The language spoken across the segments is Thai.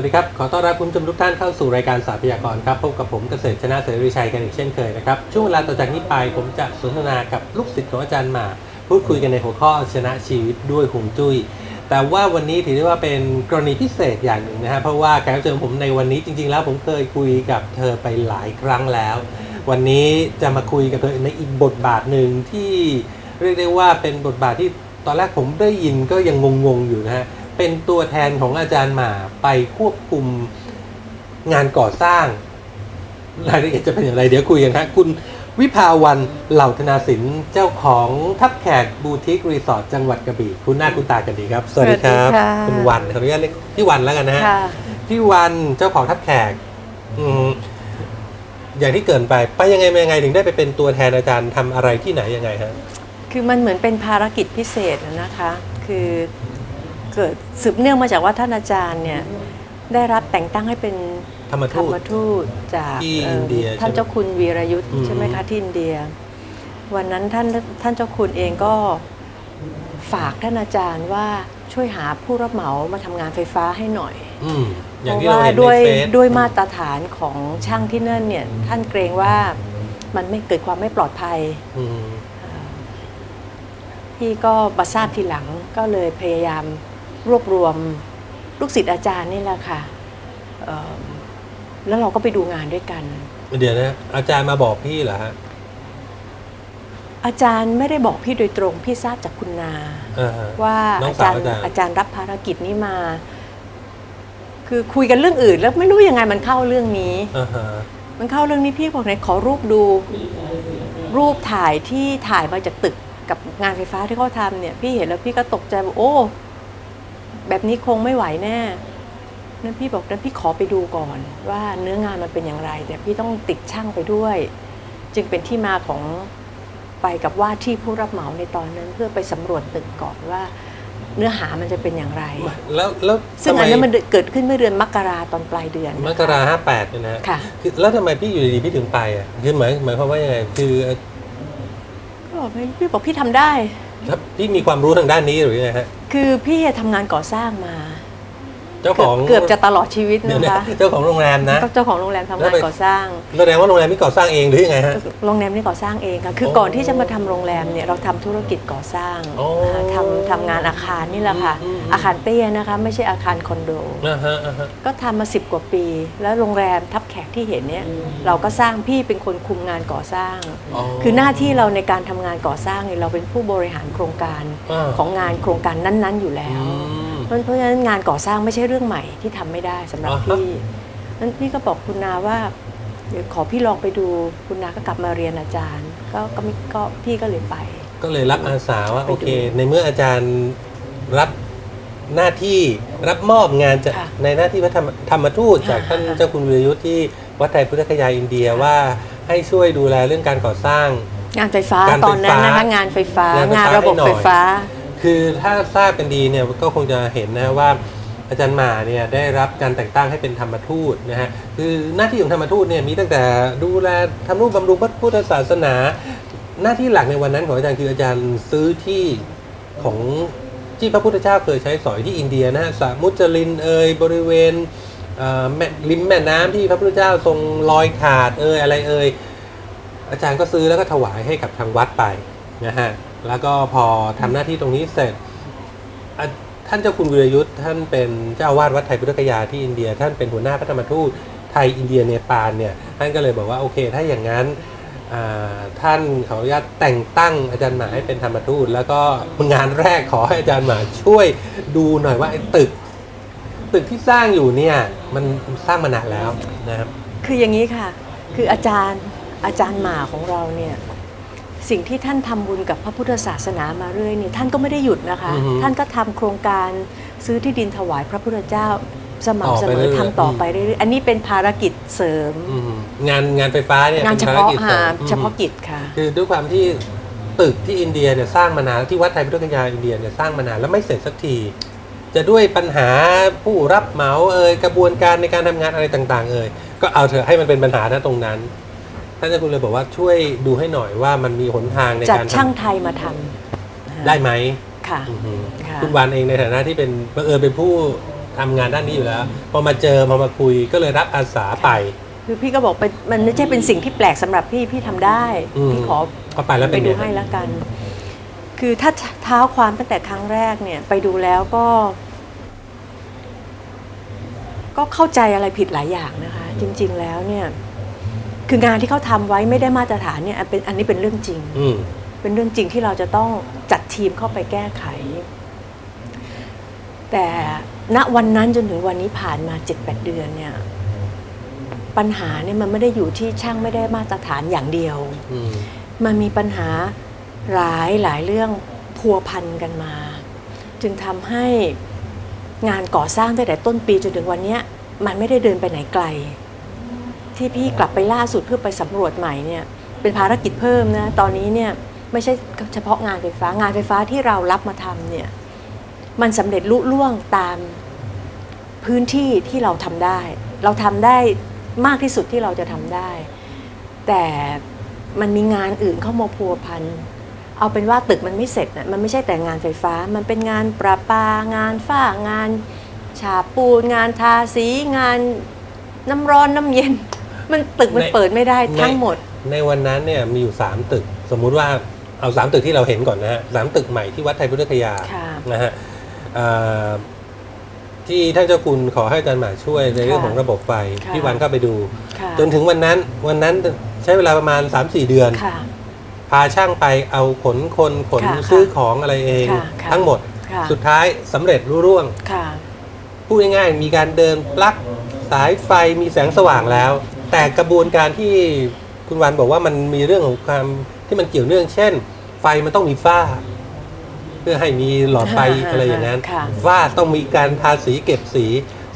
สวัสดีครับ ขอต้อนรับคุณผู้ชมทุกท่านเข้าสู่รายการสาพยากรครับ พบกับผมเกษตรชนะเสรีชัยกันอีกเช่นเคยนะครับ ช่วงเวลาต่อจากนี้ไปผมจะสนทนากับลูกศิษย์ของอาจารย์หมา พูดคุยกันในหัวข้อชนะชีวิตด้วยหงจุ้ย แต่ว่าวันนี้ถือได้ว่าเป็นกรณีพิเศษอย่างหนึ่งนะฮะ เพราะว่าแขกรับเชิญผมในวันนี้จริง ๆ แล้วผมเคยคุยกับเธอไปหลายครั้งแล้ว วันนี้จะมาคุยกับเธอในอีกบทบาทหนึ่งที่เรียกได้ว่าเป็นบทบาทที่ตอนแรกผมได้ยินก็ยังงงๆอยู่นะฮะ เป็นตัวแทนของอาจารย์หมาไปควบคุมงานก่อสร้างรายละเอียดจะเป็นอย่างไร เดี๋ยวคุยกันครับคุณวิภาวันเหล่าธนาสินเจ้าของทับแขกบูติกรีสอร์ทจังหวัดกระบี่คุณหน้าคุณตากันดีครับ สวัสดีครับสวัสดีค่ะคุณวันขออนุญาตเรียกพี่วันแล้วกันนะฮะค่ะพี่วันเจ้าของทับแขก อืมอย่างที่เกรินไปไปยังไงมายังไงถึงได้ไปเป็นตัวแทนอาจารย์ทำอะไรที่ไหนยังไงฮะคือมันเหมือนเป็นภารกิจพิเศษนะนะคะ คือ เกิดสืบเนื่องมาจากว่าท่านอาจารย์เนี่ยได้รับแต่งตั้งให้เป็นธรรมธรทูรตมทูตจากที่เอ่ออินเดียท่านใช่ไหมเจ้าคุณวีรยุทธ์อืมใช่ไหมคะที่อินเดีย วันนั้นท่านท่านเจ้าคุณเองก็ฝากท่านอาจารย์ว่าช่วยหาผู้รับเหมามาทำงานไฟฟ้าให้หน่อยอืมอเพย่างราะที่เราว่าเห็นด้วยในเฟซด้วยมาตรฐานของช่างที่นั่นเนี่ยท่านเกรงว่ามันไม่เกิดความไม่ปลอดภัยอืมพี่ก็มาทราบทีหลังก็เลยพยายาม รวบรวมลูกศิษย์อาจารย์นี่แหละค่ะเอิ่มแล้วเราก็ไปดูงานด้วยกัน เดี๋ยวนะอาจารย์มาบอกพี่เหรอฮะอาจารย์ไม่ได้บอกพี่โดยตรง พี่ทราบจากคุณนา อ่าฮะ ว่าน้องอาสาจาวรย์อาจารย์ อาจารย์รับภารกิจนี้มา คือคุยกันเรื่องอื่น แล้วไม่รู้ยังไงมันเข้าเรื่องนี้ อ่าฮะมันเข้าเรื่องนี้พี่บอกไหนขอรูปดู รูปถ่ายที่ถ่ายมาจากตึกกับงานไฟฟ้าที่เขาทำเนี่ย พี่เห็นแล้วพี่ก็ตกใจว่าโอ้ แบบนี้คงไม่ไหวแน่นั้นพี่บอกนั้นพี่ขอไปดูก่อน ว่าเนื้องานมันเป็นอย่างไรแต่พี่ต้องติดช่างไปด้วย จึงเป็นที่มาของไปกับว่าที่ผู้รับเหมาในตอนนั้นเพื่อไปสำรวจตึกก่อนว่าเนื้อหามันจะเป็นอย่างไร แล้วแล้วซึ่งทำไมอันนั้นมันเกิดขึ้นเมื่อเดือนมกราตอนปลายเดือน มกราห้าแปดเนี่ยนะค่ะคือแล้วทำไมพี่อยู่ดีๆพี่ถึงไปอะคือหมายหมายความว่ายังไงคือก็บอกไม่พี่บอกพี่ทำได้ถ้า พี่มีความรู้ทางด้านนี้หรือยังไงฮะ คือพี่ทำงานก่อสร้างมา เจ้าเกืขออบงเกือบจะตลอดชีวิตเดี๋ยวนะนะคะเจ้าของโรงแรมนะเจ้าของโรงแรมทำแล้งาวนไปก่อสร้างแสดงว่าโรงแรมนี่ก่อสร้างเองหรือยังไงฮะโรงแรมนี่ก่อสร้างเองค่ะคือโอ้ก่อนที่จะมาทำโรงแรมเนี่ยเราทำธุรกิจก่อสร้างโอ้ค่ะทำทำงานอาคารนี่แหละค่ะอืมอืมอาคารเตี้ยนะคะ ไม่ใช่อาคารคอนโดอ่าฮะอ่าฮะก็ทำมาสิบกว่าปี แล้วโรงแรมทับแขกที่เห็นเนี่ยเราก็สร้างพี่เป็นคนคุมงานก่อสร้าง คือหน้าที่เราในการทำงานก่อสร้างเนี่ยเราเป็นผู้บริหารโครงการาของงานโครงการนั้น ๆ อยู่แล้วอืม เพราะเพราะฉะนั้นงานก่อสร้างไม่ใช่เรื่องใหม่ที่ทำไม่ได้สำหรับอ่าฮะพี่นั้นพี่ก็บอกคุณนาว่าเดี๋ยวขอพี่ลองไปดูคุณนาก็กลับมาเรียนอาจารย์ ก็ก็มิก็พี่ก็เลยไป ก็เลยรับอาสาว่าไปดูโอเค ในเมื่ออาจารย์รับหน้าที่รับมอบงานจากค่ะในหน้าที่พระธรรมธรรมทูตจากค่ะท่านค่ะเจ้าคุณวิรยุทธ์ที่วัดไทยพุทธคยาอินเดียค่ะ ว่าให้ช่วยดูแลเรื่องการก่อสร้าง งานไฟฟ้าการไฟฟ้าตอนนั้นนะคะงานไฟฟ้างานไฟฟ้างานระบบให้หน่อยไฟฟ้า คือถ้าทราบกันดีเนี่ยก็คงจะเห็นนะว่าอาจารย์หมาเนี่ยได้รับการแต่งตั้งให้เป็นธรรมทูตนะฮะคือหน้าที่ของธรรมทูตเนี่ยมีตั้งแต่ดูแลทำนุบำรุงพระพุทธศาสนา หน้าที่หลักในวันนั้นของอาจารย์คืออาจารย์ซื้อที่ของที่พระพุทธเจ้าเคยใช้สอยที่อินเดียนะฮะสามุจลินเอยบริเวณเอ่อแม่ริมแม่น้ำที่พระพุทธเจ้าทรงลอยขาดเอยอะไรเอยอาจารย์ก็ซื้อแล้วก็ถวายให้กับทางวัดไปนะฮะ แล้วก็พอทำหน้าที่ตรงนี้เสร็จ ท่านเจ้าคุณวิรยุทธ์ท่านเป็นเจ้าอาวาสวัดไทยพุทธคยาที่อินเดีย ท่านเป็นหัวหน้าพระธรรมทูตไทยอินเดียเนปาลเนี่ยท่านก็เลยบอกว่าโอเค ถ้าอย่างนั้นท่านขออนุญาตแต่งตั้งอาจารย์หมาให้เป็นธรรมทูตแล้วก็งานแรกขอให้อาจารย์หมาช่วยดูหน่อยว่าไอ้ตึก ตึกที่สร้างอยู่เนี่ยมันสร้างมานานแล้วนะครับ คืออย่างนี้ค่ะ คืออาจารย์อาจารย์หมาของเราเนี่ย สิ่งที่ท่านทำบุญกับพระพุทธศาสนามาเรื่อยเนี่ยท่านก็ไม่ได้หยุดนะคะอือฮึท่านก็ทำโครงการซื้อที่ดินถวายพระพุทธเจ้าสม่ำเสมต่อไปเรื่ออยๆทำต่อไปเรื่อยๆอันนี้เป็นภารกิจเสริมอืมงานงานไฟฟ้าเนี่ยงานป็เฉภรพาะกิจสริหามอืมเฉพาะกิจค่ะคือด้วยความที่ตึกที่อินเดียเนี่ยสร้างมานานที่วัดไทยพุทธคยาอินเดียเนี่ยสร้างมานานแล้วไม่เสร็จสักที จะด้วยปัญหาผู้รับเหมาเอ่ยกระบวนการในการทำงานอะไรต่าง ๆ เอ่ยก็เอาเถอะให้มันเป็นปัญหาณตรงนั้น ท่านเจ้าคุณเลยบอกว่าช่วยดูให้หน่อยว่ามันมีหนทางในจัดการทำช่างไทยมาทำนะคะได้ไหมค่ะอือฮึค่ะ คุณวานเองในฐานะที่เป็นบังเอิญเป็นผู้ทำงานด้านนี้อยู่แล้ว พอมาเจอพอมาคุยก็เลยรับอาสาไป คือพี่ก็บอกเป็นมันไม่ใช่เป็นสิ่งที่แปลกสำหรับพี่พี่ทำได้อืม พี่ขอก็ไปแล้วไปเป็นดูไงให้แล้วกัน คือถ้าเท้าความตั้งแต่ครั้งแรกเนี่ย ไปดูแล้วก็ ก็เข้าใจอะไรผิดหลายอย่างนะคะ จริง ๆ แล้วเนี่ย คืองานที่เขาทำไว้ไม่ได้มาตรฐานเนี่ยอันเป็นอันนี้เป็นเรื่องจริงอืมเป็นเรื่องจริงที่เราจะต้องจัดทีมเข้าไปแก้ไข แต่ณวันนั้นจนถึงวันนี้ผ่านมา7-8เดือนเนี่ยปัญหาเนี่ยมันไม่ได้อยู่ที่ช่างไม่ได้มาตรฐานอย่างเดียวอืมมันมีปัญหาหลายหลายเรื่องพัวพันกันมา จึงทำให้งานก่อสร้างตั้งแต่ต้นปีจนถึงวันเนี้ยมันไม่ได้เดินไปไหนไกล ที่พี่กลับไปล่าสุดเพื่อไปสำรวจใหม่เนี่ยเป็นภารกิจเพิ่มนะตอนนี้เนี่ยไม่ใช่เฉพาะงานไฟฟ้างานไฟฟ้าที่เรารับมาทำเนี่ยมันสำเร็จลุล่วงตามพื้นที่ที่เราทำได้ เราทำได้มากที่สุดที่เราจะทำได้ แต่มันมีงานอื่นเข้ามาพัวพันเอาเป็นว่าตึกมันไม่เสร็จนะมันไม่ใช่แต่งานไฟฟ้า มันเป็นงานประปางานฝ้างาน ฉาบปูน งานทาสีงานน้ำร้อนน้ำเย็น มันตึกมันในเปิดไม่ได้ทั้งหมด ในวันนั้นเนี่ยมีอยู่ 3 ตึก สมมุติว่าเอา 3 ตึกที่เราเห็นก่อนนะฮะสามตึกใหม่ที่วัดไทยพุทธคยาค่ะนะฮะเอ่อที่ท่านเจ้าคุณขอให้อาจารย์หมาช่วยในเรื่องค่ะของระบบไฟค่ะพี่วันเข้าไปดูค่ะจนถึงวันนั้นวันนั้นใช้เวลาประมาณ 3-4 เดือนค่ะพาช่างไปเอาขนคนขนค่ะซื้อของอะไรเองค่ะค่ะทั้งหมดค่ะสุดท้ายสำเร็จรุ่ร่วงค่ะพูดง่ายๆมีการเดินปลั๊กสายไฟมีแสงสว่างแล้ว แต่กระบวนการที่คุณวันบอกว่ามันมีเรื่องของความที่มันเกี่ยวเนื่อง เช่น ไฟมันต้องมีฝ้า เพื่อให้มีหลอดไฟค่ะอะไรอย่างนั้นค่ะ ฝ้าต้องมีการทาสีเก็บสี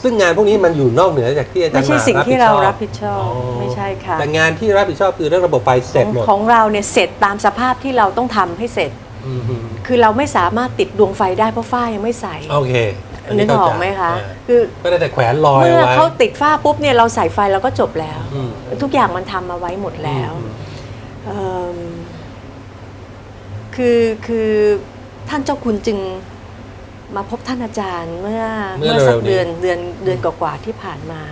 ซึ่งงานพวกนี้มันอยู่นอกเหนือจากที่อาจารไม่ย์ใช่หมาสิ่งรับที่ผิดชเราอบรับผิดชอบไม่ใช่ค่ะ แต่งานที่รับผิดชอบคือเรื่องระบบไฟเสร็จหมดของเราเนี่ยเสร็จตามสภาพที่เราต้องทำให้เสร็จ อืมฮึคือเราไม่สามารถติดดวงไฟได้เพราะฝ้ายังไม่ใส โอเค นึกออกไหมคะอ่าคือก็ได้แต่แขวนลอยเมื่อไว้เขาติดฝ้าปุ๊บเนี่ยเราใส่ไฟเราก็จบแล้วอืมทุกอย่างมันทำมาไว้หมดแล้วเอิ่มคือคือท่านเจ้าคุณจึงมาพบท่านอาจารย์เมื่อเมื่อสักเร็วๆนี้เดือนเดือนเดือนกว่าๆที่ผ่านมา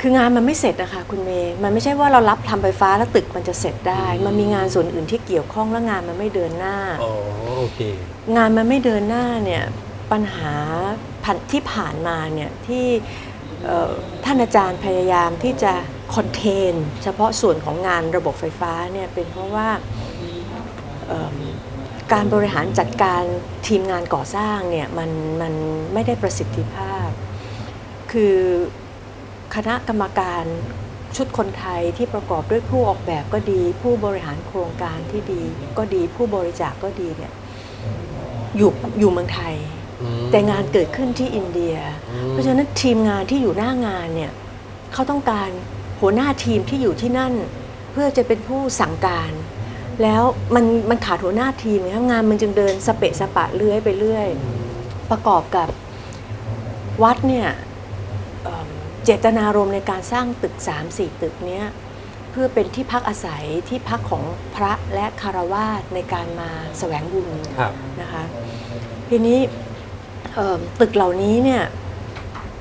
คืองานมันไม่เสร็จนะคะคุณเมย์มันไม่ใช่ว่าเรารับทำไฟฟ้าแล้วตึกมันจะเสร็จได้ มันมีงานส่วนอื่นที่เกี่ยวข้องแล้วงานมันไม่เดินหน้าอ๋อโอเคงานมันไม่เดินหน้าเนี่ย ปัญหาที่ผ่านมาเนี่ยที่ท่านอาจารย์พยายามที่จะคอนเทนเฉพาะส่วนของงานระบบไฟฟ้าเนี่ยเป็นเพราะว่าการบริหารจัดการทีมงานก่อสร้างเนี่ยมันมันไม่ได้ประสิทธิภาพ คือคณะกรรมการชุดคนไทยที่ประกอบด้วยผู้ออกแบบก็ดี ผู้บริหารโครงการที่ดีก็ดีผู้บริจาคก็ดีเนี่ยอยู่อยู่เมืองไทย แต่งานเกิดขึ้นที่อินเดียอืมเพราะฉะนั้นทีมงานที่อยู่หน้างานเนี่ยเขาต้องการหัวหน้าทีมที่อยู่ที่นั่น เพื่อจะเป็นผู้สั่งการ แล้วมันมันขาดหัวหน้าทีมไงครับงานมันจึงเดินสเปะสปะเลื้อยไปเรื่อย ประกอบกับวัดเนี่ยเอิ่มเจตนารมณ์ในการสร้างตึก 3-4 ตึกเนี้ยเพื่อเป็นที่พักอาศัยที่พักของพระและคารวาสในการมาแสวงบุญครับนะคะทีนี้เอิ่ม ตึกเหล่านี้เนี่ย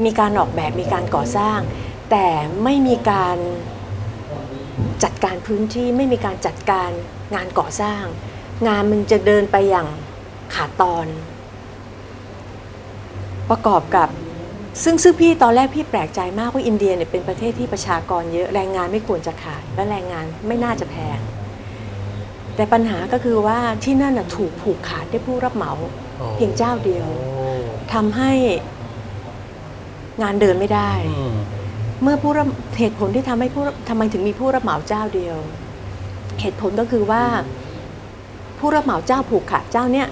มีการออกแบบมีการก่อสร้าง แต่ไม่มีการจัดการพื้นที่ไม่มีการจัดการงานก่อสร้าง งานมันจะเดินไปอย่างขาดตอน ประกอบกับซึ่งซึ่งพี่ตอนแรกพี่แปลกใจมากว่าอินเดียเนี่ยเป็นประเทศที่ประชากรเยอะแรงงานไม่ควรจะขาดและแรงงานไม่น่าจะแพง แต่ปัญหาก็คือว่าที่นั่นน่ะถูกผูกขาดด้วยผู้รับเหมาอ๋อเพียงเจ้าเดียวโอ้ ทำให้งานเดินไม่ได้ อืม เมื่อผู้รับเหตุผลที่ทำให้ผู้รับทำไมถึงมีผู้รับเหมาเจ้าเดียว เหตุผลก็คือว่า ผู้รับเหมาเจ้าผูกขาดเจ้าเนี่ย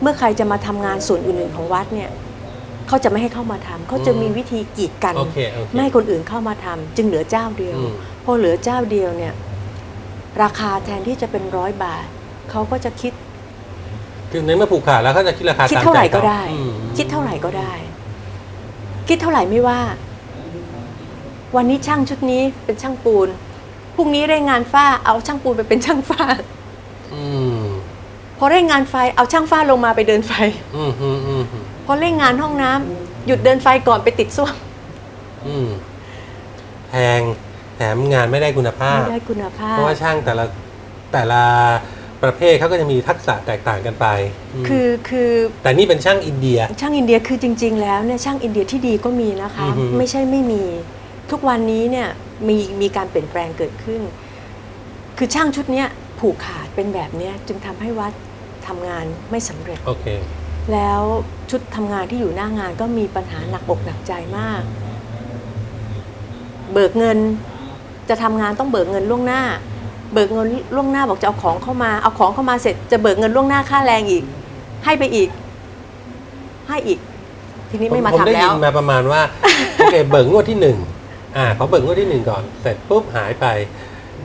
เมื่อใครจะมาทำงานส่วนอื่นๆของวัดเนี่ยเขาจะไม่ให้เข้ามาทำเขาจะมีวิธีกีดกัน โอเคโอเค ไม่ให้คนอื่นเข้ามาทำจึงเหลือเจ้าเดียว อืม พอเหลือเจ้าเดียวเนี่ย ราคาแทนที่จะเป็นร้อยบาท เขาก็จะคิด คือในเมื่อผูกขาดแล้วเขาจะคิดราคาคิดตามเท่าไหร่ใจก็ได้อืมคิดเท่าไหร่ก็ได้ คิดเท่าไหร่ไม่ว่า วันนี้ช่างชุดนี้เป็นช่างปูนพรุ่งนี้เร่งงานฝ้าเอาช่างปูนไปเป็นช่างฝ้าอืมพอเร่งงานไฟเอาช่างฝ้าลงมาไปเดินไฟอืมอืมอืมอืมพอเร่งงานห้องน้ำหยุดเดินไฟก่อนไปติดส้วมอืมแพงแถมงานไม่ได้คุณภาพไม่ได้คุณภาพ เพราะว่าช่างแต่ละแต่ละ ประเภทเขาก็จะมีทักษะแตกต่างกันไปมคือคือแต่นี่เป็นช่างอินเดีย ช่างอินเดียคือจริง ๆ แล้วเนี่ยช่างอินเดียที่ดีก็มีนะคะ อือฮึ ไม่ใช่ไม่มี ทุกวันนี้เนี่ยมีมีการเปลี่ยนแปลงเกิดขึ้น คือช่างชุดเนี้ยผูกขาดเป็นแบบเนี้ยจึงทำให้วัดทำงานไม่สำเร็จ โอเค แล้วชุดทำงานที่อยู่หน้างานก็มีปัญหาหนักอกหนักใจมาก เบิกเงินจะทำงานต้องเบิกเงินล่วงหน้า เบิกเงินล่วงหน้าบอกจะเอาของเข้ามา เอาของเข้ามาเสร็จจะเบิกเงินล่วงหน้าค่าแรงอีก ให้ไปอีก ให้อีก ทีนี้ไม่มาผมทำได้แล้ยิวนมาประมาณว่า โอเคเบิกงวดที่หนึ่งอ่าเขาเบิกงวดที่หนึ่งก่อน เสร็จปุ๊บหายไป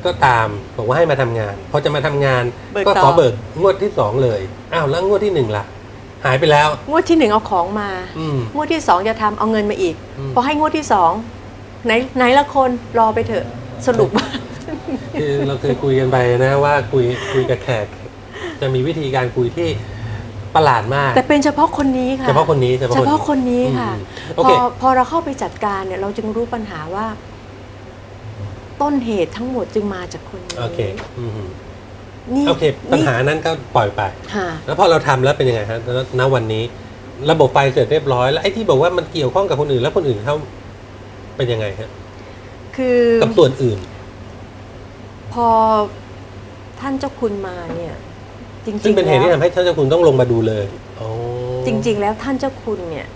ก็ตามบอกว่าให้มาทำงาน พอจะมาทำงานเบิกก็ต่อขอเบิกงวดที่สองเลยอ้าวแล้วงวดที่หนึ่งล่ะ หายไปแล้ว งวดที่หนึ่งเอาของมา อืม งวดที่สองจะทำเอาเงินมาอีกอืม พอให้งวดที่สองไหนไหนละคนรอไปเถอะ สรุปว่า คือเราเคยคุยกันไปนะว่าคุยคุยกับแขก จะมีวิธีการคุยที่ประหลาดมาก แต่เป็นเฉพาะคนนี้ค่ะเฉพาะคนนี้เฉพาะคนนี้ค่ะ อืมพโออเคพอเราเข้าไปจัดการเนี่ยเราจึงรู้ปัญหาว่า ต้นเหตุทั้งหมดจึงมาจากคนนี้โอเคอืมนี่โอเค ปัญหานั้นก็ปล่อยไป ค่ะแล้วพอเราทำแล้วเป็นยังไงฮะณณวันนี้ ระบบไฟเสร็จเรียบร้อย แล้วไอ้ที่บอกว่ามันเกี่ยวข้องกับคนอื่น แล้วคนอื่นเขาเป็นยังไงฮะคือ กับส่วนอื่นพ อท่านเจ้าคุณมาเนี่ย จริงซึ่งเป็นๆเหตุที่แล้ทำวให้ท่านเจ้าคุณต้องลงมาดูเลยโอ้จริง ๆ แล้วท่านเจ้าคุณเนี่ย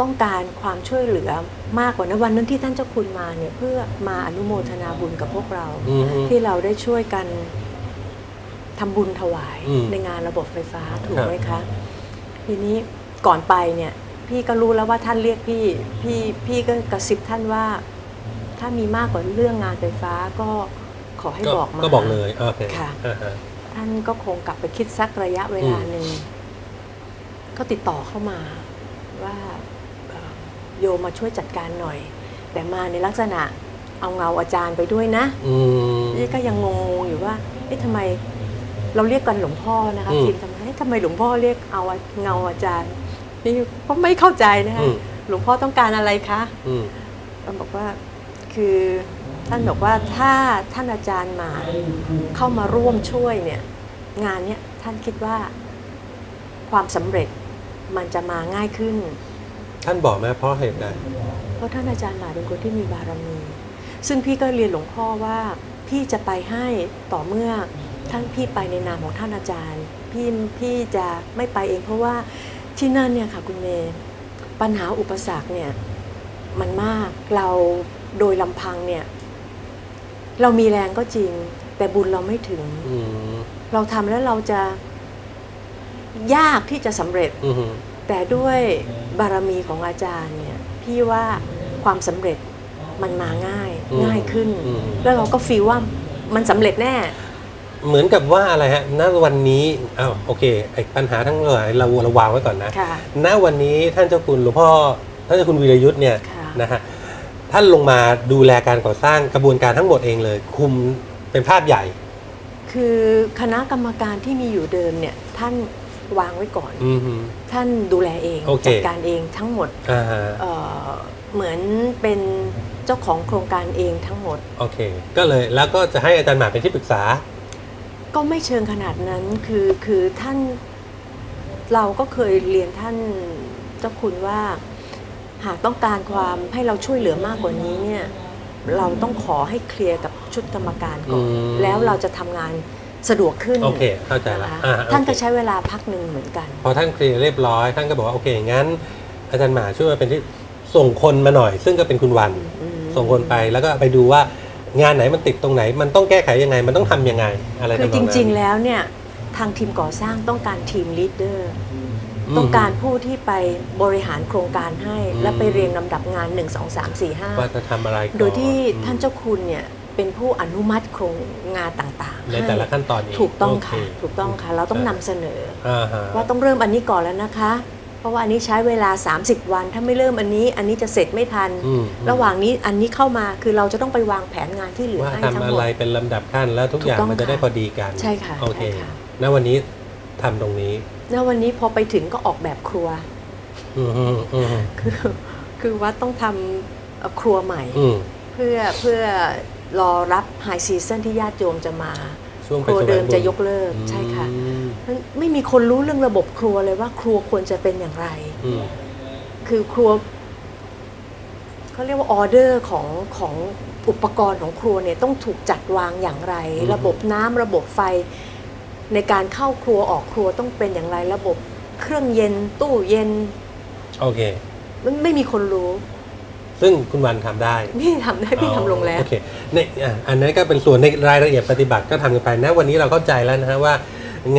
ต้องการความช่วยเหลือมากกว่านั้นวันนั้นที่ท่านเจ้าคุณมาเนี่ยเพื่อมาอนุโมทนาบุญกับพวกเรา อืมฮึที่เราได้ช่วยกันทำบุญถวายอืมในงานระบบไฟฟ้าถูกครับไหมคะทีนี้ก่อนไปเนี่ย พี่ก็รู้แล้วว่าท่านเรียกพี่พี่พี่ก็กระซิบท่านว่า ถ้ามีมากกว่าเรื่องงานไฟฟ้าก็ ขอให้ก็บอกมาก็บอกเลยโอเคค่ะอ่าฮะท่านก็คงกลับไปคิดสักระยะเวลาอืมหนึ่งก็ติดต่อเข้ามาว่าเอ่อโยมมาช่วยจัดการหน่อย แต่มาในลักษณะเอาเงาอาจารย์ไปด้วยนะอืมนี่ก็ยังงงๆอยู่ว่าเอ๊ะทำไมเราเรียกกันหลวงพ่อนะคะอืมทีมทำไมเอ๊ะทำไมหลวงพ่อเรียกเอาเงาอาจารย์นี่ก็ไม่เข้าใจนะคะอืมหลวงพ่อต้องการอะไรคะอืมท่านบอกว่าคือ ท่านบอกว่าถ้าท่านอาจารย์มาเข้ามาร่วมช่วยเนี่ยงานเนี้ยท่านคิดว่าความสำเร็จมันจะมาง่ายขึ้น ท่านบอกไหมเพราะเหตุใดเพราะท่านอาจารย์หมายเป็นคนที่มีบารมี ซึ่งพี่ก็เรียนหลวงพ่อว่าพี่จะไปให้ต่อเมื่อท่านพี่ไปในนามของท่านอาจารย์ พี่พี่จะไม่ไปเองเพราะว่าที่นั่นเนี่ยค่ะคุณเมย์ปัญหาอุปสรรคเนี่ยมันมากเราโดยลำพังเนี่ย เรามีแรงก็จริง แต่บุญเราไม่ถึง อืมเราทำแล้วเราจะยากที่จะสำเร็จ อืมแต่ด้วยบารมีของอาจารย์เนี่ยพี่ว่าความสำเร็จมันมาง่ายอืมง่ายขึ้น อืมแล้วเราก็ฟีลว่ามันสำเร็จแน่ เหมือนกับว่าอะไรฮะ ณวันนี้อ้าวโอเคไอ้ปัญหาทั้งหลายเราเราวางไว้ก่อนนะ ค่ะ ณวันนี้ท่านเจ้าคุณหลวงพ่อท่านเจ้าคุณวีรยุทธ์เนี่ยค่ะ นะฮะ ท่านลงมาดูแลการก่อสร้างกระบวนการทั้งหมดเองเลย คุมเป็นภาพใหญ่ คือคณะกรรมการที่มีอยู่เดิมเนี่ยท่านวางไว้ก่อน อืมฮึ ท่านดูแลเองโอเค จัดการเองทั้งหมดอ่าฮะเอ่อเหมือนเป็นเจ้าของโครงการเองทั้งหมด โอเค ก็เลยแล้วก็จะให้อาจารย์หมาเป็นที่ปรึกษา ก็ไม่เชิงขนาดนั้นคือคือท่านเราก็เคยเรียนท่านเจ้าคุณว่า หากต้องการความให้เราช่วยเหลือมากกว่านี้เนี่ยเราต้องขอให้เคลียร์กับชุดกรรมการก่อนอืม แล้วเราจะทำงานสะดวกขึ้นโอเค เข้าใจละนะคะอ่าท่านก็โอเคใช้เวลาพักหนึ่งเหมือนกัน พอท่านเคลียร์เรียบร้อย ท่านก็บอกว่าโอเคงั้น อาจารย์หมาช่วยมาเป็นที่ส่งคนมาหน่อย ซึ่งก็เป็นคุณวัน อืม ส่งคนไปแล้วก็ไปดูว่างานไหนมันติดตรงไหน มันต้องแก้ไขยังไง มันต้องทำยังไง อะไรคือทำนจนั้นริงๆ แล้วเนี่ย ทางทีมก่อสร้างต้องการทีมลีดเดอร์ม ต้องการผู้ที่ไปบริหารโครงการให้อืมและไปเรียงลำดับงาน 1 2 3 4 5ว่าจะทำอะไรก่อนโดยที่ท่านอืมเจ้าคุณเนี่ยเป็นผู้อนุมัติโครงงานต่างๆ ในแต่ละให้ขั้นตอนเองถูกต้องโเค่ะถูกต้องค่ะ เราต้องนำเสนออ่าฮะว่าต้องเริ่มอันนี้ก่อนแล้วนะคะ เพราะว่าอันนี้ใช้เวลา 30 วัน ถ้าไม่เริ่มอันนี้ อันนี้จะเสร็จไม่ทันอืมระหว่างนี้อันนี้เข้ามาคือเราจะต้องไปวางแผนงานที่เหลือว่าให้ทำทั้งอะหมดไรเป็นลำดับขั้นแล้วทุกอย่างถูกต้องมันจะได้ค่ะพอดีกันใช่ค่ะโอเคใช่ค่ะณวันนี้ ทำตรงนี้แล้ววันนี้พอไปถึงก็ออกแบบครัวอืมอืมอืมคือคือวัดต้องทำเอ่อครัวใหม่อืมเพื่อเพื่อรอรับไฮซีซันที่ญาติโยมจะมาช่วงครัวเดิมไปแสวงบุญจะยกเลิกใช่ค่ะอืมมันไม่มีคนรู้เรื่องระบบครัวเลยว่าครัวควรจะเป็นอย่างไรอืมคือครัวเขาเรียกว่าออเดอร์ของของอุปกรณ์ของครัวเนี่ยต้องถูกจัดวางอย่างไร ระบบน้ำระบบไฟ ในการเข้าครัวออกครัวต้องเป็นอย่างไรระบบ เครื่องเย็นตู้เย็น โอเค มันไม่มีคนรู้ ซึ่งคุณวันทำได้พี่ทำได้พี่ทำลงแล้ว โอเคในอะอันนั้นก็เป็นส่วนในรายละเอียดปฏิบัติก็ทำกันไปนะวันนี้เราเข้าใจแล้วนะฮะว่า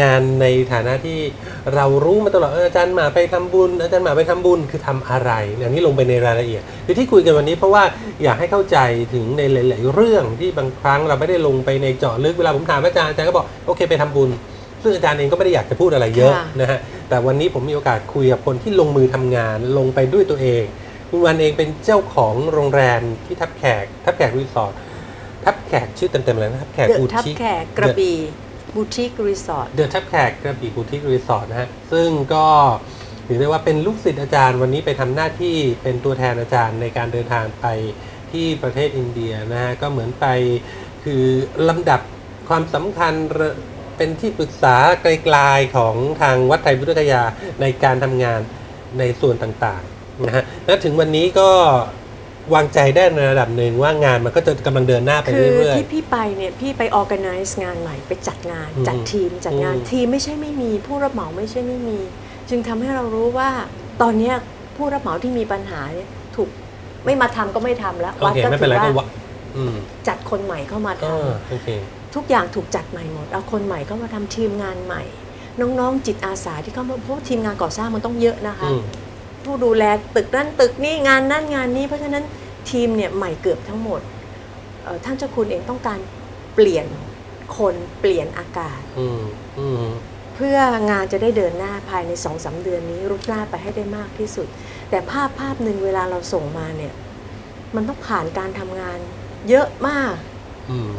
งานในฐานะที่เรารู้มาตลอดเอออาจารย์หมาไปทำบุญ อาจารย์หมาไปทำบุญคือทำอะไรอันนี้ลงไปในรายละเอียดคือที่คุยกันวันนี้เพราะว่าอยากให้เข้าใจถึงในหลาย ๆ เรื่องที่บางครั้งเราไม่ได้ลงไปในเจาะลึกเวลาผมถามอาจารย์อาจารย์ก็บอกโอเคไปทำบุญ ซึ่งอาจารย์เองก็ไม่ได้อยากจะพูดอะไรเยอะค่ะ นะฮะแต่วันนี้ผมมีโอกาสคุยกับคนที่ลงมือทำงานลงไปด้วยตัวเองคุณวันเองเป็นเจ้าของโรงแรมที่ทับแขกทับแขกรีสอร์ททับแขกชื่อเต็มๆเลยนะทับแขกเดอะบูทับติกแขกกระบี่ บูติกรีสอร์ทเดอะทับแขกกระบี่บูติกรีสอร์ทนะฮะ ซึ่งก็ถือได้ว่าเป็นลูกศิษย์อาจารย์วันนี้ไปทำหน้าที่เป็นตัวแทนอาจารย์ในการเดินทางไปที่ประเทศอินเดียนะฮะ ก็เหมือนไปคือลำดับความสำคัญเป็นที่ปรึกษาไกลๆของทางวัดไทยพุทธคยาในการทำงานในส่วนต่างๆนะฮะและถึงวันนี้ก็ วางใจได้ในระดับหนึ่งว่างานมันก็จะกำลังเดินหน้าไปคือเรื่อย ที่พี่ไปเนี่ยพี่ไป organize งานใหม่ไปจัดงาน อืมจัดทีมจัดงานอืม ทีมไม่ใช่ไม่มีผู้รับเหมาไม่ใช่ไม่มี จึงทำให้เรารู้ว่าตอนเนี้ยผู้รับเหมาที่มีปัญหาเนี่ยถูกไม่มาทำก็ไม่ทำแล้วๆโอวัดเคก็ไม่ถืเป็นไรอก็ว่าวะอืมจัดคนใหม่เข้ามาทก็โอเคำทุกอย่างถูกจัดใหม่หมดเอาคนใหม่เข้ามาทำทีมงานใหม่ น้องๆจิตอาสาที่เข้ามาเพราะทีมงานก่อสร้างมันต้องเยอะนะคะ อืม ผู้ดูแลตึกนั่นตึกนี่งานนั่นงานนี้ เพราะฉะนั้น ทีมเนี่ยใหม่เกือบทั้งหมดเอ่อท่านเจ้าคุณเองต้องการเปลี่ยนคนเปลี่ยนอากาศอืมอืมเพื่องานจะได้เดินหน้าภายในสองสาเดือนนี้รุดหน้าไปให้ได้มากที่สุด แต่ภาพภาพหนึ่งเวลาเราส่งมาเนี่ย มันต้องผ่านการทำงาน เยอะมากอืม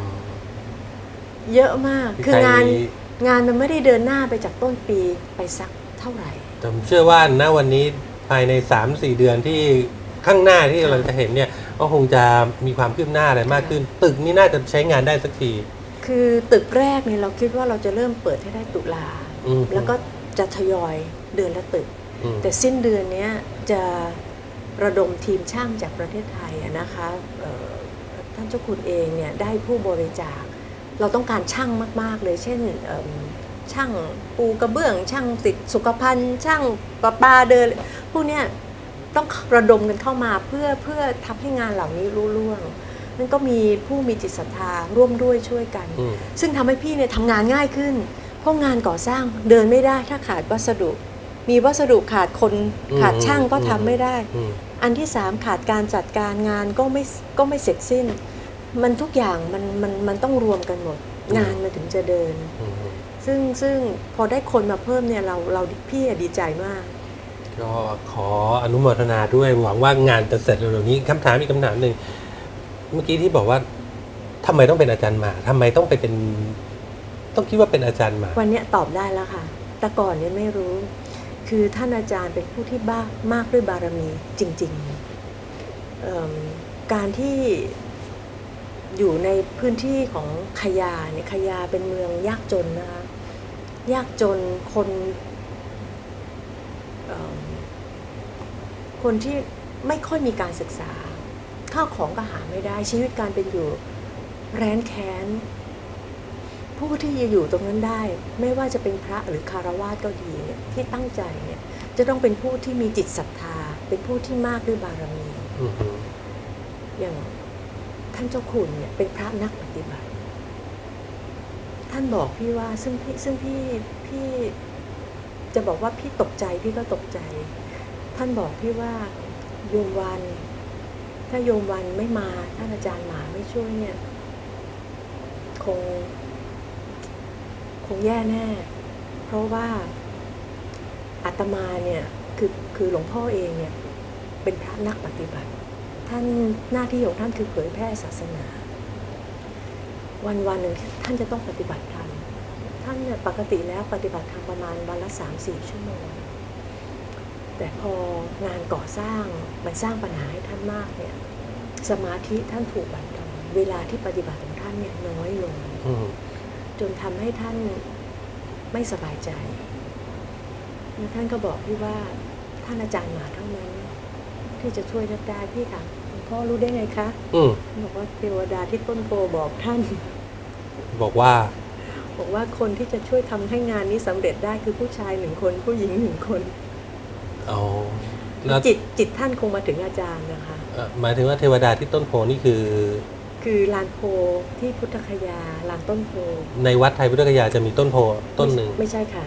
เยอะมากคืองานใรงานมันไม่ได้เดินหน้าไปจากต้นปีไปสักเท่าไหร่แต่ผมเชื่อว่าณวันนี้ภายใน 3-4 เดือนที่ ข้างหน้าที่เราจะเห็นเนี่ยก็คงจะมีความคืบหน้าอะไรมากขึ้น ตึกนี้น่าจะใช้งานได้สักที คือตึกแรกเนี่ยเราคิดว่าเราจะเริ่มเปิดให้ได้ตุลาอืม แล้วก็จะทยอยเดือนละตึก อืม แต่สิ้นเดือนเนี้ยจะระดมทีมช่างจากประเทศไทยอะนะคะเอ่อท่านเจ้าคุณเองเนี่ยได้ผู้บริจาค เราต้องการช่างมาก ๆ เลย เช่นเอิ่มช่างปูกระเบื้อง ช่างติดสุขภัณฑ์ ช่างประปาเดิน พวกเนี้ย ต้องระดมกันเข้ามาเพื่อเพื่อทำให้งานเหล่านี้รุ่ล่วงนั่นก็มีผู้มีจิตศรัทธาร่วมด้วยช่วยกัน อืม ซึ่งทำให้พี่เนี่ยทำงานง่ายขึ้น เพราะงานก่อสร้างเดินไม่ได้ถ้าขาดวัสดุ มีวัสดุขาดคนอืมขาดช่างก็อืม ทำไม่ได้ อืม อันที่สามขาดการจัดการงานก็ไม่ก็ไม่เสร็จสิ้น มันทุกอย่างมันมันมันต้องรวมกันหมด อืม งานมันถึงจะเดิน อืมซึ่งซึ่งพอได้คนมาเพิ่มเนี่ยเราเราพี่อะดีใจมาก ก็ขออนุโมทนาด้วยหวังว่างานจะเสร็จเร็วๆนี้คำถามอีกคำถามหนึ่งเมื่อกี้ที่บอกว่าทำไมต้องเป็นอาจารย์หมาทำไมต้องไปเป็น ต้องคิดว่าเป็นอาจารย์หมา วันเนี้ยตอบได้แล้วค่ะ แต่ก่อนเนี่ยไม่รู้ คือท่านอาจารย์เป็นผู้ที่บ้ามากด้วยบารมีจริงๆเอิ่มการที่อยู่ในพื้นที่ของขยาเนี่ยขยาเป็นเมืองยากจนนะคะยากจนคนเอิ่ม คนที่ไม่ค่อยมีการศึกษา ข้าวของก็หาไม่ได้ชีวิตการเป็นอยู่แร้นแค้น ผู้ที่จะอยู่ตรงนั้นได้ ไม่ว่าจะเป็นพระหรือคารวาสก็ดีเนี่ยที่ตั้งใจเนี่ยจะต้องเป็นผู้ที่มีจิตศรัทธา เป็นผู้ที่มากด้วยบารมีอืมอืมอย่างท่านเจ้าคุณเนี่ยเป็นพระนักปฏิบัติ ท่านบอกพี่ว่าซึ่งพี่ซึ่งพี่พี่จะบอกว่าพี่ตกใจพี่ก็ตกใจ ท่านบอกพี่ว่าโยมวัน ถ้าโยมวันไม่มาท่านอาจารย์หมาไม่ช่วยเนี่ย คง คงแย่แน่ เพราะว่าอาตมาเนี่ยคือคือหลวงพ่อเองเนี่ย เป็นพระนักปฏิบัติ ท่านหน้าที่ของท่านคือเผยแพร่ศาสนา วันวันหนึ่งท่านจะต้องปฏิบัติธรรมท่านเนี่ยปกติแล้วปฏิบัติธรรมประมาณวันละสามสี่ชั่วโมง แต่พองานก่อสร้างมันสร้างปัญหาให้ท่านมากเนี่ยสมาธิท่านถูกบั่นทอนเวลาที่ปฏิบัติของท่านเนี่ยน้อยลงอืมจนทำให้ท่านไม่สบายใจแล้วท่านก็บอกพี่ว่าท่านอาจารย์หมาเท่านั้นที่จะช่วยนักได้พี่ค่ะหลวงพ่อรู้ได้ไงคะอืมบอกว่าเทวดาที่ต้นโพบอกท่าน บอกว่า บอกว่าคนที่จะช่วยทำให้งานนี้สำเร็จได้คือผู้ชายหนึ่งคนผู้หญิงหนึ่งคน อ๋อแล้วจิตจิตท่านคงมาถึงอาจารย์นะคะ เอ่อหมายถึงว่าเทวดาที่ต้นโพนี่คือ คือลานโพที่พุทธคยาลานต้นโพในวัดไทยพุทธกยาจะมีต้นโพต้นหนึ่ง ไม่ไม่ใช่ค่ะ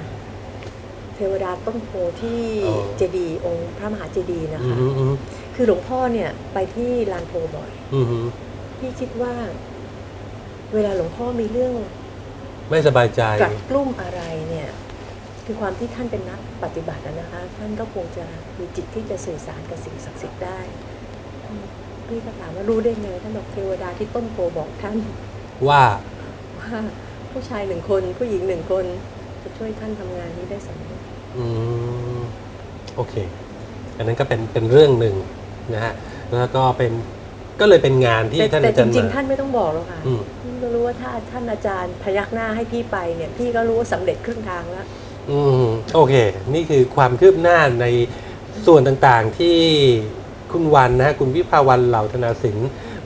เทวดาต้นโพที่อ๋อ เจดีย์องค์พระมหาเจดีย์นะอืคะมอืมคือหลวงพ่อเนี่ยไปที่ลานโพบ่อย อืมอืมพี่คิดว่า เวลาหลวงพ่อมีเรื่องไม่สบายใจ กัดกลุ้มอะไรเนี่ย คือความที่ท่านเป็นนักปฏิบัติอะนะคะ ท่านก็คงจะมีจิตที่จะสื่อสารกับสิ่งศักดิ์สิทธิ์ได้อืมพี่ก็ถามว่ารู้ได้ไงท่านบอกเทวดาที่ต้นโพบอกท่าน ว่าว่าผู้ชายหนึ่งคนผู้หญิงหนึ่งคนจะช่วยท่านทำงานนี้ได้สำเร็จอืมโอเค อันนั้นก็เป็นเป็นเรื่องหนึ่งนะฮะแล้วก็เป็นก็เลยเป็นงานที่แต่ท่านแต่อาจจารย์ริงมาๆท่านไม่ต้องบอกหรอกค่ะอืมพี่ก็รู้ว่าถ้าท่านอาจารย์พยักหน้าให้พี่ไปเนี่ย พี่ก็รู้ว่าสำเร็จครึ่งทางแล้ว อืมโอเค นี่คือความคืบหน้าในส่วนต่างๆที่คุณวันนะฮะคุณวิภาวันเหล่าธนาสิน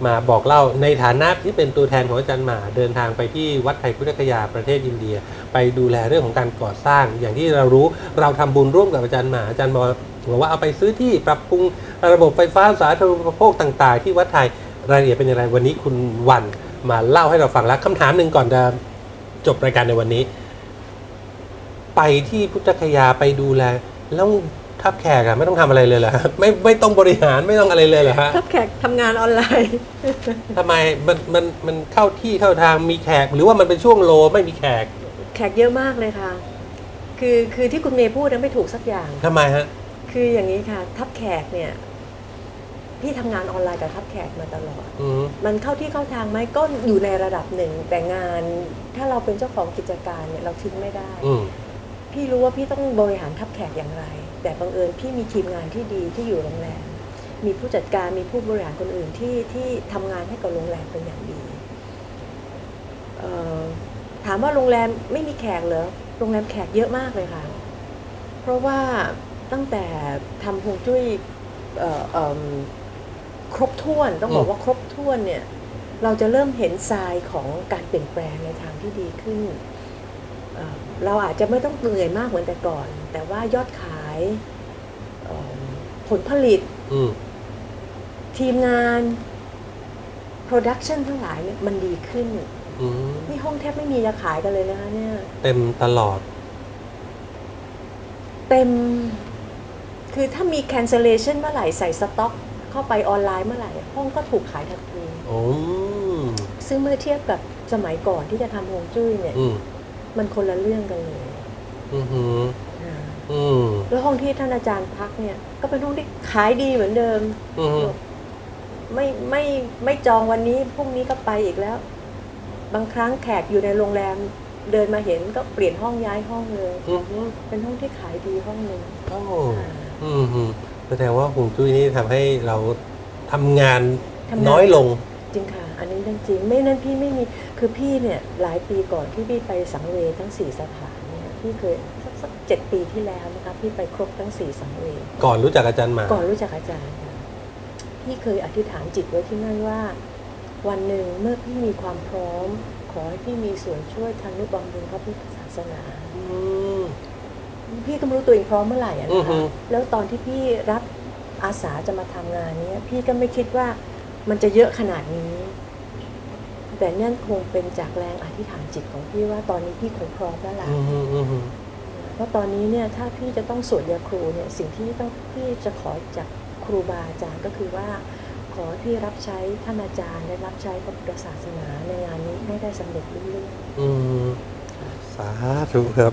มาบอกเล่าในฐานะที่เป็นตัวแทนของอาจารย์หมาเดินทางไปที่วัดไทยพุทธคยาประเทศอินเดีย ไปดูแลเรื่องของการก่อสร้าง อย่างที่เรารู้เราทำบุญร่วมกับอาจารย์หมาอาจารย์บอกบอกว่าเอาไปซื้อที่ปรับปรุงระบบไฟฟ้าสาธารณูปโภคต่าง ๆ ที่วัดไทยรายละเอียดเป็นอย่างไรวันนี้คุณวันมาเล่าให้เราฟังแล้วคำถามหนึ่งก่อนจะจบรายการในวันนี้ ไปที่พุทธคยาไปดูแล แล้วทับแขกอะไม่ต้องทำอะไรเลยเหรอฮะไม่ไม่ต้องบริหารไม่ต้องอะไรเลยเหรอฮะทับแขกทำงานออนไลน์ทำไมมันมันมันเข้าที่เข้าทางมีแขก หรือว่ามันเป็นช่วงโลไม่มีแขก แขกเยอะมากเลยค่ะ คือคือที่คุณเมย์พูดนั้นไม่ถูกสักอย่างทำไมฮะคืออย่างนี้ค่ะ ทับแขกเนี่ยพี่ทำงานออนไลน์กับทับแขกมาตลอดอืมมันเข้าที่เข้าทางไหมก็อยู่ในระดับหนึ่งแต่งานถ้าเราเป็นเจ้าของกิจการเนี่ยเราทิ้งไม่ได้อืม พี่รู้ว่าพี่ต้องบริหารทับแขกอย่างไร แต่บังเอิญพี่มีทีมงานที่ดีที่อยู่โรงแรม มีผู้จัดการมีผู้บริหารคนอื่นที่ที่ทำงานให้กับโรงแรมเป็นอย่างดีถามว่าโรงแรมไม่มีแขกเหรอโรงแรมแขกเยอะมากเลยค่ะ เพราะว่าตั้งแต่ทำฮวงจุ้ยครบถ้วนต้องบอกว่าครบถ้วนเนี่ย เราจะเริ่มเห็นทรายของการเปลี่ยนแปลงในทางที่ดีขึ้น เอ่อเราอาจจะไม่ต้องเหนื่อยมากเหมือนแต่ก่อน แต่ว่ายอดขายเอิ่มผลผลิตอืมทีมงานโปรดักชันทั้งหลายเนี่ยมันดีขึ้นอืมนี่ห้องแทบไม่มีจะขายกันเลยนะคะเนี่ย เต็มตลอด เต็ม คือถ้ามี cancellation เมื่อไหร่ใส่สต็อก เข้าไปออนไลน์เมื่อไหร่ ห้องก็ถูกขายทันทีอืมซึ่งเมื่อเทียบกับสมัยก่อนที่จะทำฮวงจุ้ยเนี่ยอื มมันคนละเรื่องกันเลยอืมอืมอ่าอืมแล้วห้องที่ท่านอาจารย์พักเนี่ย ก็เป็นห้องที่ขายดีเหมือนเดิม อืมไม่ไม่ไม่จองวันนี้พรุ่งนี้ก็ไปอีกแล้ว บางครั้งแขกอยู่ในโรงแรม เดินมาเห็นก็เปลี่ยนห้องย้ายห้องเลย อืมเป็นห้องที่ขายดีห้องหนึ่งโอ้อ่าอืมอืมแสดงว่าฮวงจุ้ยนี่ทำให้เราทำงานทำงานน้อยลง จริงค่ะ อันนี้เรื่องจริง ไม่นั้นพี่ไม่มี คือพี่เนี่ยหลายปีก่อนที่พี่ไปสังเวยทั้งสี่สถานเนี่ยพี่เคยสักสักเจ็ดปีที่แล้วนะคะพี่ไปครบทั้งสี่สังเวยก่อนรู้จักอาจารย์หมา ก่อนรู้จักอาจารย์ค่ะพี่เคยอธิษฐานจิตไว้ที่นั่นว่า วันหนึ่งเมื่อพี่มีความพร้อม ขอให้พี่มีส่วนช่วยทางนุบำรุงพระพุทธศาสนาอืมพี่ก็ไม่รู้ตัวเองพร้อมเมื่อไหร่อะอืนะอฮึคะแล้วตอนที่พี่รับอาสาจะมาทำงานเนี้ยพี่ก็ไม่คิดว่ามันจะเยอะขนาดนี้ แต่นั่นคงเป็นจากแรงอธิษฐานจิตของพี่ว่าตอนนี้พี่คงพร้อมแล้วล่ะอืมอืมอืมอืมเพราะตอนนี้เนี่ยถ้าพี่จะต้องสวดยาครูเนี่ยสิ่งที่ต้องพี่จะขอจากครูบาอาจารย์ก็คือว่า ขอให้พี่รับใช้ท่านอาจารย์และรับใช้พระพุทธศาสนาในงานนี้ให้ได้สำเร็จรุ่งเรืองอืมสาธุครับ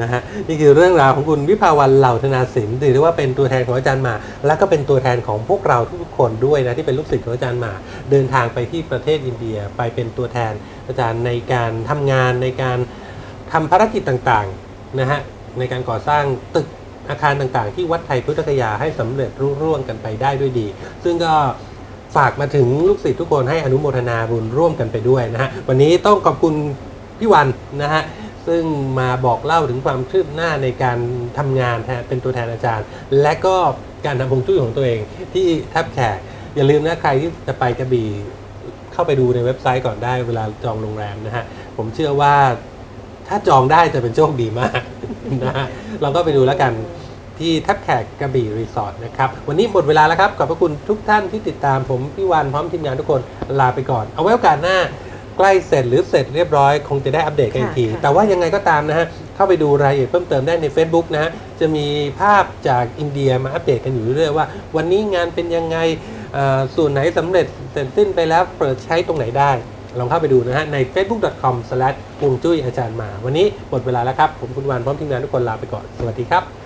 นะฮะนี่คือเรื่องราวของคุณวิภาวันเหล่าธนาสินถือได้ว่าเป็นตัวแทนของอาจารย์หมา และก็เป็นตัวแทนของพวกเราทุกคนด้วยนะที่เป็นลูกศิษย์ของอาจารย์หมา เดินทางไปที่ประเทศอินเดียไปเป็นตัวแทนอาจารย์ในการทำงานในการทำภารกิจต่างๆนะฮะในการก่อสร้างตึกอาคารต่างๆ ที่วัดไทยพุทธคยาให้สำเร็จรุ่ร่วงกันไปได้ด้วยดี ซึ่งก็ฝากมาถึงลูกศิษย์ทุกคนให้อนุโมทนาบุญร่วมกันไปด้วยนะฮะวันนี้ต้องขอบคุณพี่วันนะฮะ ซึ่งมาบอกเล่าถึงความคืบหน้าในการทำงานฮะเป็นตัวแทนอาจารย์ และก็การทำพงจุ้ยของตัวเองที่ทับแขก อย่าลืมนะใครที่จะไปกระบี่เข้าไปดูในเว็บไซต์ก่อนได้เวลาจองโรงแรมนะฮะ ผมเชื่อว่าถ้าจองได้จะเป็นโชคดีมากนะฮะเราก็ไปดูแล้วกันที่ทับแขกกระบี่รีสอร์ทนะครับ วันนี้หมดเวลาแล้วครับ ขอบพระคุณทุกท่านที่ติดตามผมพี่วันพร้อมทีมงานทุกคนลาไปก่อน เอาไว้โอกาสหน้า ใกล้เสร็จหรือเสร็จเรียบร้อย คงจะได้อัปเดตกันอีกทีค่ะค่ะแต่ว่ายังไงก็ตามนะฮะ เข้าไปดูรายละเอียดเพิ่มเติมได้ใน Facebook นะฮะ จะมีภาพจากอินเดียมาอัปเดตกันอยู่เรื่อยๆว่า วันนี้งานเป็นยังไงเอ่อส่วนไหนสำเร็จเสร็จสิ้นไปแล้วเปิดใช้ตรงไหนได้ ลองเข้าไปดูนะฮะ ใน facebook.com/ ฮวงจุ้ยอาจารย์มา วันนี้หมดเวลาแล้วครับ ผมคุณวานพร้อมทีมงานทุกคนลาไปก่อน สวัสดีครับ